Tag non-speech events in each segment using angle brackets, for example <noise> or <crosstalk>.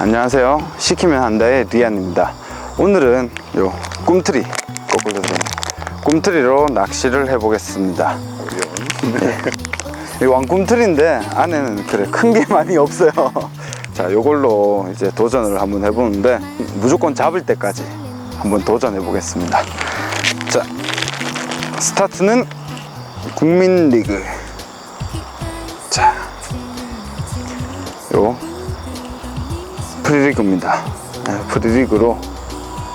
안녕하세요. 시키면 한다의 리안입니다. 오늘은 요 꿈트리 거꾸로 들어 꿈트리로 낚시를 해보겠습니다. 이 왕꿈틀인데 안에는 그래 큰 게 많이 없어요. 자, 요걸로 이제 도전을 한번 해보는데 무조건 잡을 때까지 한번 도전해 보겠습니다. 자, 스타트는 국민리그. 자, 요 프리리그입니다. 네, 프리리그로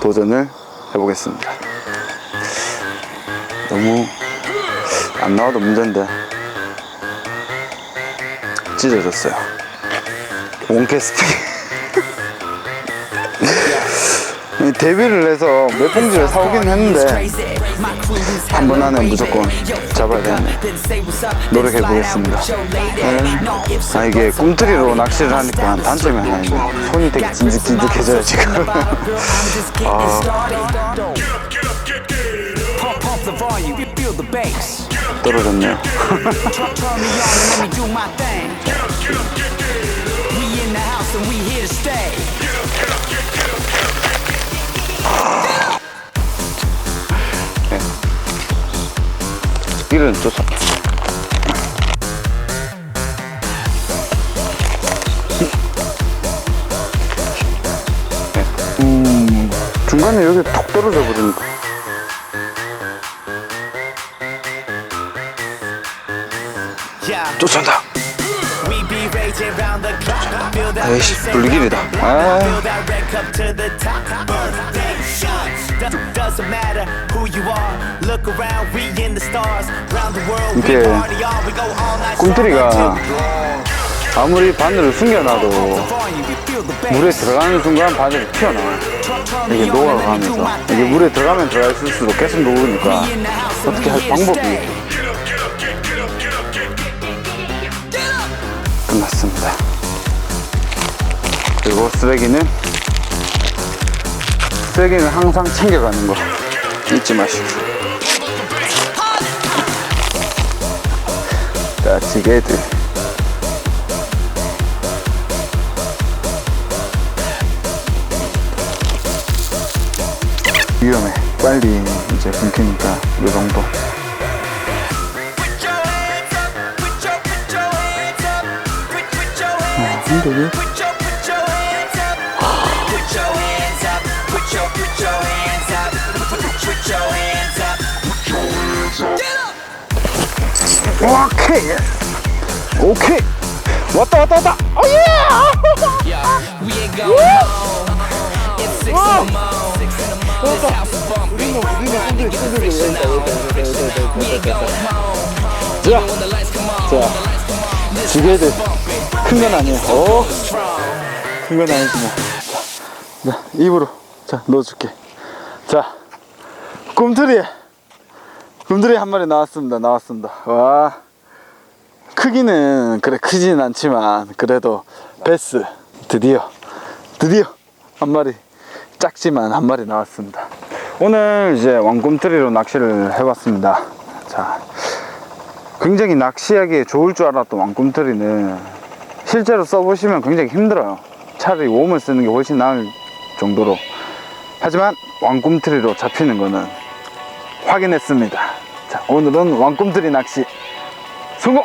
도전을 해보겠습니다. 너무 안 나와도 문제인데 찢어졌어요. 원캐스팅. 데뷔를 해서 몇 봉지를 사오긴 했는데 한 번 안에 무조건 잡아야 되네. 노력해 보겠습니다. 아 이게 꿈틀이로 낚시를 하니까 단점이 하나 있네. 손이 되게 진득진득해져요 지금. <laughs> 아. 떨어졌네요. <laughs> 이를 쫓아. 음, 중간에 여기 톡 떨어져 버리니까. 쫓아온다. and 불길이다. 아. Doesn't matter who you are. Look around, we 이게. 꿈틀이가 아무리 바늘을 숨겨놔도. 물에 들어가는 순간 바늘이 me 이게 녹아가면서 이게. 물에 들어가면 들어갈수록 계속 녹으니까 어떻게 할 방법이. 끝났습니다. 그리고 쓰레기는 쓰레기는 항상 챙겨가는 거 잊지 마시고. 자, 지게들. 위험해. 빨리 이제 끊기니까 이 정도. Hands up, 오케이 오케이 왔다 왔다 왔다 오예. 자, 자, 지게들 큰 건 아니에요 오, strong. 큰건 아니지만 자, 자 입으로 자 넣어줄게 자 꿈틀이 꿈틀이 한 마리 나왔습니다. 나왔습니다. 와. 크기는 그래 크진 않지만 그래도 베스 드디어 드디어 한 마리 작지만 한 마리 나왔습니다. 오늘 이제 왕꿈틀이로 낚시를 해봤습니다. 자 굉장히 낚시하기에 좋을 줄 알았던 왕꿈틀이는 실제로 써보시면 굉장히 힘들어요. 차라리 웜을 쓰는 게 훨씬 나을 정도로. 하지만 왕꿈틀이로 잡히는 거는 확인했습니다 자 오늘은 왕꿈틀이 낚시 성공!